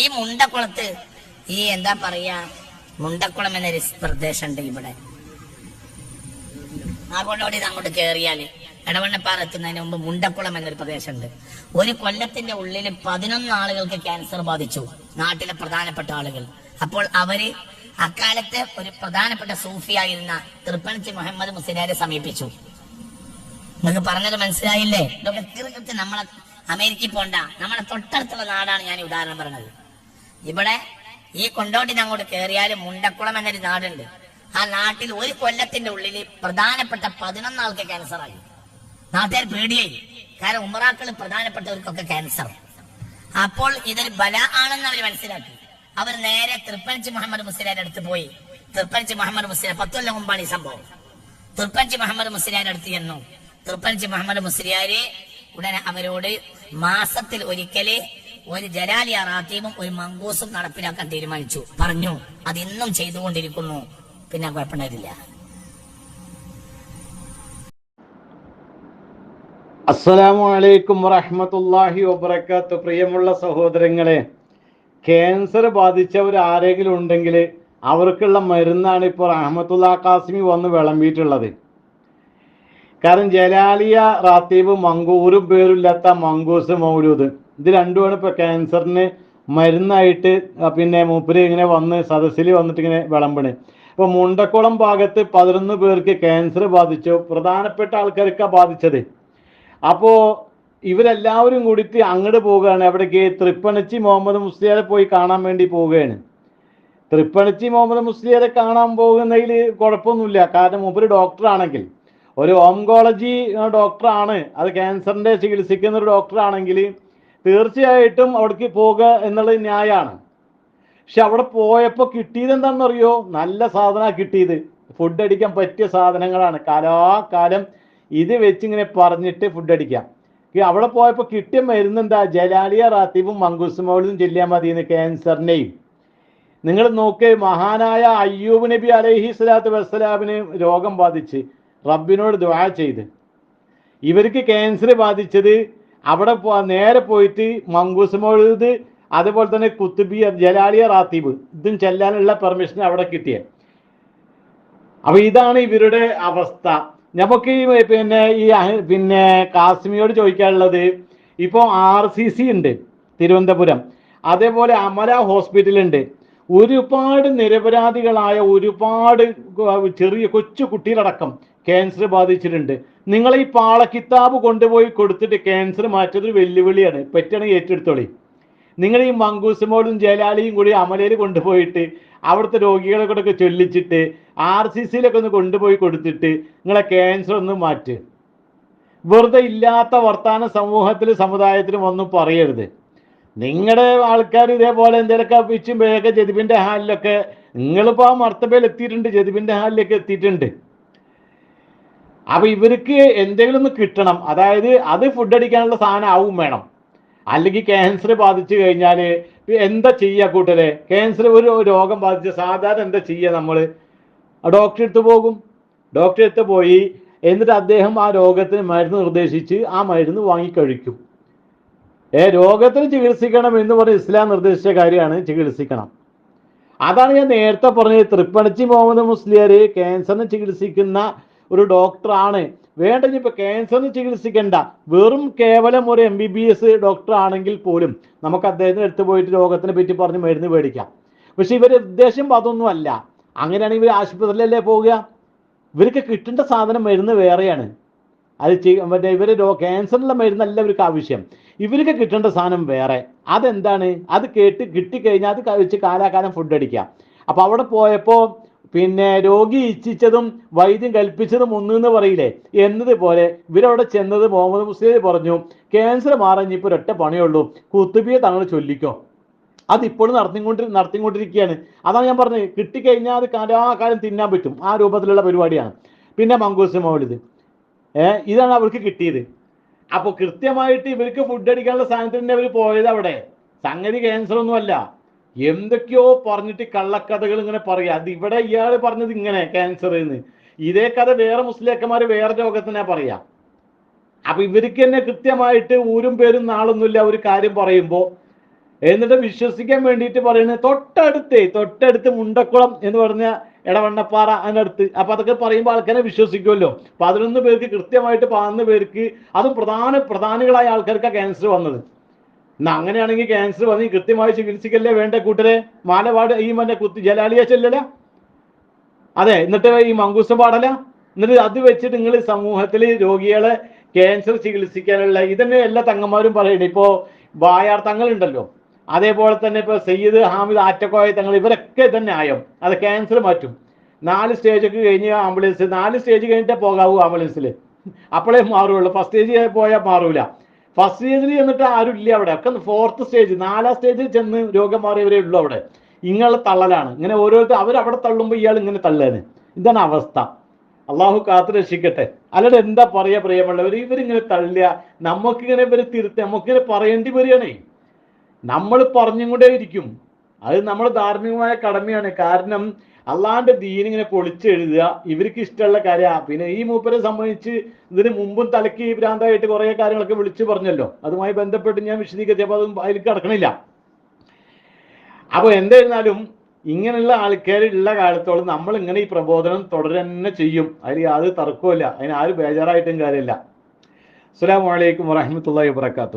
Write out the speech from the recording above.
ഈ മുണ്ടക്കുളത്ത് ഈ എന്താ പറയാ മുണ്ടക്കുളം എന്നൊരു പ്രദേശമുണ്ട് ഇവിടെ. കൊണ്ടോടി അങ്ങോട്ട് കയറിയാൽ ഇടവണ്ണപ്പാറ എത്തുന്നതിന് മുമ്പ് മുണ്ടക്കുളം എന്നൊരു പ്രദേശമുണ്ട്. ഒരു കൊല്ലത്തിന്റെ ഉള്ളിൽ പതിനൊന്ന് ആളുകൾക്ക് ക്യാൻസർ ബാധിച്ചു നാട്ടിലെ പ്രധാനപ്പെട്ട ആളുകൾ. അപ്പോൾ അവർ അക്കാലത്തെ ഒരു പ്രധാനപ്പെട്ട സൂഫിയായിരുന്ന തൃപ്പണിച്ചി മുഹമ്മദ് മുസ്ലിയാരെ സമീപിച്ചു. നിങ്ങൾക്ക് പറഞ്ഞത് മനസ്സിലായില്ലേ? ഇതൊക്കെ തീർച്ചയായിട്ടും നമ്മളെ അമേരിക്കയിൽ പോണ്ട. നമ്മളെ തൊട്ടടുത്തുള്ള നാടാണ് ഞാൻ ഉദാഹരണം പറഞ്ഞത്. ഇവിടെ ഈ കൊണ്ടോട്ടിന് അങ്ങോട്ട് കയറിയാൽ മുണ്ടക്കുളം എന്നൊരു നാടുണ്ട്. ആ നാട്ടിൽ ഒരു കൊല്ലത്തിന്റെ ഉള്ളിൽ പ്രധാനപ്പെട്ട പതിനൊന്ന് ആൾക്ക് ക്യാൻസർ ആയി നാട്ടുകാർ പേടിയായി. കാരണം ഉമറാക്കൾ പ്രധാനപ്പെട്ടവർക്കൊക്കെ ക്യാൻസർ. അപ്പോൾ ഇതൊരു ബല ആണെന്ന് അവർ മനസ്സിലാക്കി. അവർ നേരെ തൃപ്പഞ്ചി മുഹമ്മദ് മുസ്ലിയാരുടെ അടുത്ത് പോയി. തൃപ്പഞ്ചി മുഹമ്മദ് മുസ്ലിയാർ പത്തു മുമ്പാണ് ഈ സംഭവം. തൃപ്പഞ്ചി മുഹമ്മദ് മുസ്ലിയാരുടെ അടുത്ത് ചെന്നു. തൃപ്പഞ്ചി മുഹമ്മദ് മുസ്ലിയാര് ഉടനെ അവരോട് മാസത്തിൽ ഒരിക്കൽ ഒരു ജലാലിയ റാത്തീമും ഒരു മങ്കൂസും നടപ്പിലാക്കാൻ തീരുമാനിച്ചു. പറഞ്ഞു അത് ഇന്നും ചെയ്തുകൊണ്ടിരിക്കുന്നു. പിന്നെ കുഴപ്പമുണ്ടായിട്ടില്ല. അസ്സലാമു അലൈക്കും വറഹ്മത്തുള്ളാഹി വബറകാത്ത്. പ്രിയമുള്ള സഹോദരങ്ങളെ ക്യാൻസർ ബാധിച്ചവർ ആരെങ്കിലും ഉണ്ടെങ്കിൽ അവർക്കുള്ള മരുന്നാണ് ഇപ്പോൾ റഹ്മത്തുള്ള കാസിമി വന്ന് വിളമ്പിയിട്ടുള്ളത്. കാരണം ജലാലിയ റാത്തീബ് മങ്കൂറും പേരില്ലാത്ത മങ്കൂസ് മൗലൂദ്. ഇത് രണ്ടുമാണ് ഇപ്പോൾ ക്യാൻസറിന് മരുന്നായിട്ട് പിന്നെ മൂപ്പര് ഇങ്ങനെ വന്ന് സദസ്സിൽ വന്നിട്ട് ഇങ്ങനെ വിളമ്പണ്. ഇപ്പോൾ മുണ്ടക്കുളം ഭാഗത്ത് പതിനൊന്ന് പേർക്ക് ക്യാൻസർ ബാധിച്ചു. പ്രധാനപ്പെട്ട ആൾക്കാർക്കാണ് ബാധിച്ചത്. അപ്പോൾ ഇവരെല്ലാവരും കൂടിയിട്ട് അങ്ങോട്ട് പോവുകയാണ്. എവിടേക്ക് തൃപ്പണച്ചി മുഹമ്മദ് മുസ്ലിയാരെ പോയി കാണാൻ വേണ്ടി പോവുകയാണ്. തൃപ്പണച്ചി മുഹമ്മദ് മുസ്ലിയാരെ കാണാൻ പോകുന്നതിൽ കുഴപ്പമൊന്നുമില്ല. കാരണം മൂപ്പര് ഡോക്ടറാണെങ്കിൽ ഒരു ഓങ്കോളജി ഡോക്ടറാണ് അത് ക്യാൻസറിന്റെ ചികിത്സിക്കുന്ന ഒരു ഡോക്ടറാണെങ്കിൽ തീർച്ചയായിട്ടും അവിടേക്ക് പോകുക എന്നുള്ളത് ന്യായമാണ് പക്ഷെ അവിടെ പോയപ്പോൾ കിട്ടിയത് എന്താണെന്നറിയോ? നല്ല സാധന കിട്ടിയത്. ഫുഡ് അടിക്കാൻ പറ്റിയ സാധനങ്ങളാണ്. കാലാകാലം ഇത് വെച്ചിങ്ങനെ പറഞ്ഞിട്ട് ഫുഡ് അടിക്കാം. അവിടെ പോയപ്പോൾ കിട്ടിയ മരുന്ന് എന്താ? ജലാലിയ റാത്തീബും മങ്കുസുമോളിനും ചെല്ലിയാൽ മതി ക്യാൻസറിനെയും. നിങ്ങൾ നോക്ക് മഹാനായ അയ്യൂബ് നബി അലൈഹി സ്വലാത്തു വസ്സലാമിന് രോഗം ബാധിച്ച് റബ്ബിനോട് ദുആ ചെയ്ത്. ഇവർക്ക് ക്യാൻസർ ബാധിച്ചത് അവിടെ പോ- നേരെ പോയിട്ട് മങ്കൂസ് മൗലൂദ് അതുപോലെ തന്നെ കുത്തുബിയ ജലാലിയ റാത്തീബ് ഇതും ചെല്ലാനുള്ള പെർമിഷൻ അവിടെ കിട്ടിയ. അപ്പൊ ഇതാണ് ഇവരുടെ അവസ്ഥ. നമുക്ക് പിന്നെ ഈ പിന്നെ കാസിമിയോട് ചോദിക്കാനുള്ളത് ഇപ്പോൾ ആർ സി സി ഉണ്ട് തിരുവനന്തപുരം അതേപോലെ അമല ഹോസ്പിറ്റൽ ഉണ്ട്. ഒരുപാട് നിരപരാധികളായ ഒരുപാട് ചെറിയ കൊച്ചു കുട്ടികളടക്കം ക്യാൻസർ ബാധിച്ചിട്ടുണ്ട്. നിങ്ങൾ ഈ പാള കിതാബ് കൊണ്ടുപോയി കൊടുത്തിട്ട് ക്യാൻസർ മാറ്റത് ഒരു വെല്ലുവിളിയാണ്. പെറ്റാണ് ഏറ്റെടുത്തോളി. നിങ്ങൾ ഈ മങ്കൂസുമോളും ജലാലിയും കൂടി അമലയിൽ കൊണ്ടുപോയിട്ട് അവിടുത്തെ രോഗികളെ കൂടെ ചൊല്ലിച്ചിട്ട് ആർ സി സിയിലൊക്കെ ഒന്ന് കൊണ്ടുപോയി കൊടുത്തിട്ട് നിങ്ങളെ ക്യാൻസർ ഒന്ന് മാറ്റ്. വെറുതെ ഇല്ലാത്ത വർത്താന സമൂഹത്തിൽ സമുദായത്തിലും ഒന്നും പറയരുത്. നിങ്ങളുടെ ആൾക്കാർ ഇതേപോലെ എന്തെങ്കിലുമൊക്കെ പിച്ചും പേരൊക്കെ ജതിബിന്റെ ഹാലിലൊക്കെ നിങ്ങളിപ്പോൾ ആ മർത്തബയിൽ എത്തിയിട്ടുണ്ട് ജതിബിന്റെ ഹാലിലേക്ക് എത്തിയിട്ടുണ്ട്. അപ്പൊ ഇവർക്ക് എന്തെങ്കിലും ഒന്ന് കിട്ടണം. അതായത് അത് ഫുഡ് അടിക്കാനുള്ള സാധനം ആവും വേണം. അല്ലെങ്കിൽ ക്യാൻസർ ബാധിച്ചു കഴിഞ്ഞാൽ എന്താ ചെയ്യുക കൂട്ടരെ? ക്യാൻസർ ഒരു രോഗം ബാധിച്ച സാധാരണ എന്താ ചെയ്യുക നമ്മൾ ഡോക്ടറെ അടുത്ത് പോകും. ഡോക്ടറെ അടുത്ത് പോയി എന്നിട്ട് അദ്ദേഹം ആ രോഗത്തിന് മരുന്ന് നിർദ്ദേശിച്ച് ആ മരുന്ന് വാങ്ങി കഴിക്കും. ഏ രോഗത്തിന് ചികിത്സിക്കണം എന്ന് പറഞ്ഞ ഇസ്ലാം നിർദ്ദേശിച്ച കാര്യമാണ് ചികിത്സിക്കണം. അതാണ് ഞാൻ നേരത്തെ പറഞ്ഞത്. തൃപ്പണിച്ചി മുഹമ്മദ് മുസ്ലിയാർ ക്യാൻസറിന് ചികിത്സിക്കുന്ന ഒരു ഡോക്ടറാണ്. വേണ്ട ഇപ്പോൾ ക്യാൻസറിന് ചികിത്സിക്കേണ്ട. വെറും കേവലം ഒരു M B B S doctor ആണെങ്കിൽ പോലും നമുക്ക് അദ്ദേഹത്തിന് അടുത്ത് പോയിട്ട് രോഗത്തിനെ പറ്റി പറഞ്ഞ് മരുന്ന് മേടിക്കാം. പക്ഷേ ഇവരുടെ ഉദ്ദേശം അതൊന്നും അല്ല. അങ്ങനെയാണെങ്കിൽ ഇവർ ആശുപത്രിയിലല്ലേ പോവുക? ഇവർക്ക് കിട്ടേണ്ട സാധനം മരുന്ന് വേറെയാണ്. അത് മറ്റേ ഇവർ രോ ക്യാൻസറിനുള്ള മരുന്നല്ല ഇവർക്ക് ആവശ്യം. ഇവർക്ക് കിട്ടേണ്ട സാധനം വേറെ. അതെന്താണ്? അത് കേട്ട് കിട്ടിക്കഴിഞ്ഞാൽ അത് കഴിച്ച് കാലാകാലം ഫുഡ് അടിക്കാം അപ്പോൾ അവിടെ പോയപ്പോ പിന്നെ രോഗി ഇച്ഛിച്ചതും വൈദ്യം കൽപ്പിച്ചതും ഒന്നെന്ന് പറയില്ലേ? എന്നതുപോലെ ഇവരവിടെ ചെന്നത് മുഹമ്മദ് മുസ്ലിം പറഞ്ഞു ക്യാൻസർ മാറാൻ ഇനിയിപ്പോൾ ഒരൊറ്റ പണിയുള്ളൂ കുത്തുബിയെ തങ്ങൾ ചൊല്ലിക്കോ. അതിപ്പോഴും നടത്തിക്കൊണ്ടി നടത്തിക്കൊണ്ടിരിക്കുകയാണ്. അതാണ് ഞാൻ പറഞ്ഞത്. കിട്ടിക്കഴിഞ്ഞാൽ അത് കാലാകാലം തിന്നാൻ പറ്റും. ആ രൂപത്തിലുള്ള പരിപാടിയാണ്. പിന്നെ മങ്കൂസ് മൗലിദ് ഏഹ് ഇതാണ് അവർക്ക് കിട്ടിയത്. അപ്പോൾ കൃത്യമായിട്ട് ഇവർക്ക് ഫുഡ് അടിക്കാനുള്ള സാധനത്തിന് അവർ പോയത് അവിടെ സംഗതി ക്യാൻസർ ഒന്നുമല്ല. എന്തൊക്കെയോ പറഞ്ഞിട്ട് കള്ളക്കഥകൾ ഇങ്ങനെ പറയാ. അത് ഇവിടെ ഇയാൾ പറഞ്ഞത് ഇങ്ങനെ ക്യാൻസർ എന്ന് ഇതേ കഥ വേറെ മുസ്ലിംക്കന്മാർ വേറെ രോഗത്തിനാ പറയാ. അപ്പൊ ഇവർക്ക് തന്നെ കൃത്യമായിട്ട് ഊരും പേരും നാളൊന്നുമില്ല ഒരു കാര്യം പറയുമ്പോൾ എന്നിട്ട് വിശ്വസിക്കാൻ വേണ്ടിയിട്ട് പറയുന്നത് തൊട്ടടുത്ത് തൊട്ടടുത്ത് മുണ്ടക്കുളം എന്ന് പറഞ്ഞ ഇടവണ്ണപ്പാറ അതിനടുത്ത്. അപ്പൊ അതൊക്കെ പറയുമ്പോൾ ആൾക്കാരെ വിശ്വസിക്കുമല്ലോ. പതിനൊന്ന് പേർക്ക് കൃത്യമായിട്ട് പതിനൊന്ന് പേർക്ക് അതും പ്രധാന പ്രധാനികളായ ആൾക്കാർക്ക് ക്യാൻസർ വന്നത്. എന്നാ അങ്ങനെയാണെങ്കിൽ ക്യാൻസർ വന്ന് കൃത്യമായി ചികിത്സിക്കല്ലേ വേണ്ട കൂട്ടരെ? മാലപാട് ഈ മറ്റേ കുത്തി ജലാലിയ അതെ എന്നിട്ട് ഈ മങ്കൂസം പാടല? എന്നിട്ട് അത് വെച്ചിട്ട് നിങ്ങൾ സമൂഹത്തിൽ രോഗികളെ ക്യാൻസർ ചികിത്സിക്കാനുള്ള ഇതന്നെ എല്ലാ തങ്ങന്മാരും പറയുന്നുണ്ട് ഇപ്പോ വായാർ തങ്ങളുണ്ടല്ലോ. അതേപോലെ തന്നെ ഇപ്പൊ സയ്യിദ് ഹാമിദ് ആറ്റക്കോയ തങ്ങൾ ഇവരൊക്കെ തന്നെ ആയോ? അത് ക്യാൻസർ മാറ്റും. നാല് സ്റ്റേജൊക്കെ കഴിഞ്ഞ് ആംബുലൻസ് നാല് സ്റ്റേജ് കഴിഞ്ഞിട്ടേ പോകാവൂ ആംബുലൻസിൽ അപ്പോഴേ മാറുള്ളൂ. ഫസ്റ്റ് സ്റ്റേജ് പോയാൽ മാറൂല. ഫസ്റ്റ് സ്റ്റേജിൽ ചെന്നിട്ട് ആരും ഇല്ല അവിടെ. ഒക്കെ ഫോർത്ത് സ്റ്റേജ് നാലാം സ്റ്റേജിൽ ചെന്ന് രോഗം മാറിയവരേ ഉള്ളൂ അവിടെ. ഇങ്ങനെ തള്ളലാണ്. ഇങ്ങനെ ഓരോരുത്തർ അവരവിടെ തള്ളുമ്പോൾ ഇയാൾ ഇങ്ങനെ തള്ളേന് ഇതാണ് അവസ്ഥ. അള്ളാഹു കാത്തു രക്ഷിക്കട്ടെ. അല്ലാതെ എന്താ പറയാ പ്രിയമുള്ളവർ ഇവരിങ്ങനെ തള്ളുക. നമുക്കിങ്ങനെ ഇവർ തിരുത്തി നമുക്കിങ്ങനെ പറയേണ്ടി വരികയാണേ. നമ്മൾ പറഞ്ഞും കൊണ്ടേ ഇരിക്കും അത് നമ്മൾ ധാർമ്മികമായ കടമയാണ്. കാരണം അള്ളാന്റെ ദീൻ ഇങ്ങനെ പൊളിച്ചെഴുതുക ഇവർക്ക് ഇഷ്ടമുള്ള കാര്യമാണ് പിന്നെ ഈ മൂപ്പരെ സംബന്ധിച്ച് ഇതിന് മുമ്പും തലക്ക് ഭ്രാന്തായിട്ട് കുറേ കാര്യങ്ങളൊക്കെ വിളിച്ചു പറഞ്ഞല്ലോ. അതുമായി ബന്ധപ്പെട്ട് ഞാൻ വിശദീകരിച്ചപ്പോൾ അതും അതിൽ കിടക്കണില്ല. അപ്പൊ എന്തായിരുന്നാലും ഇങ്ങനെയുള്ള ആൾക്കാരുള്ള കാലത്തോളം നമ്മൾ ഇങ്ങനെ ഈ പ്രബോധനം തുടരന്നെ ചെയ്യും. അതിൽ യാതൊരു തർക്കവും അതിന് ആരും ബേജാറായിട്ടും കാര്യമില്ല. അസ്സലാമു അലൈക്കും വറഹ്മത്തുള്ളാഹി വബറകാതുഹു.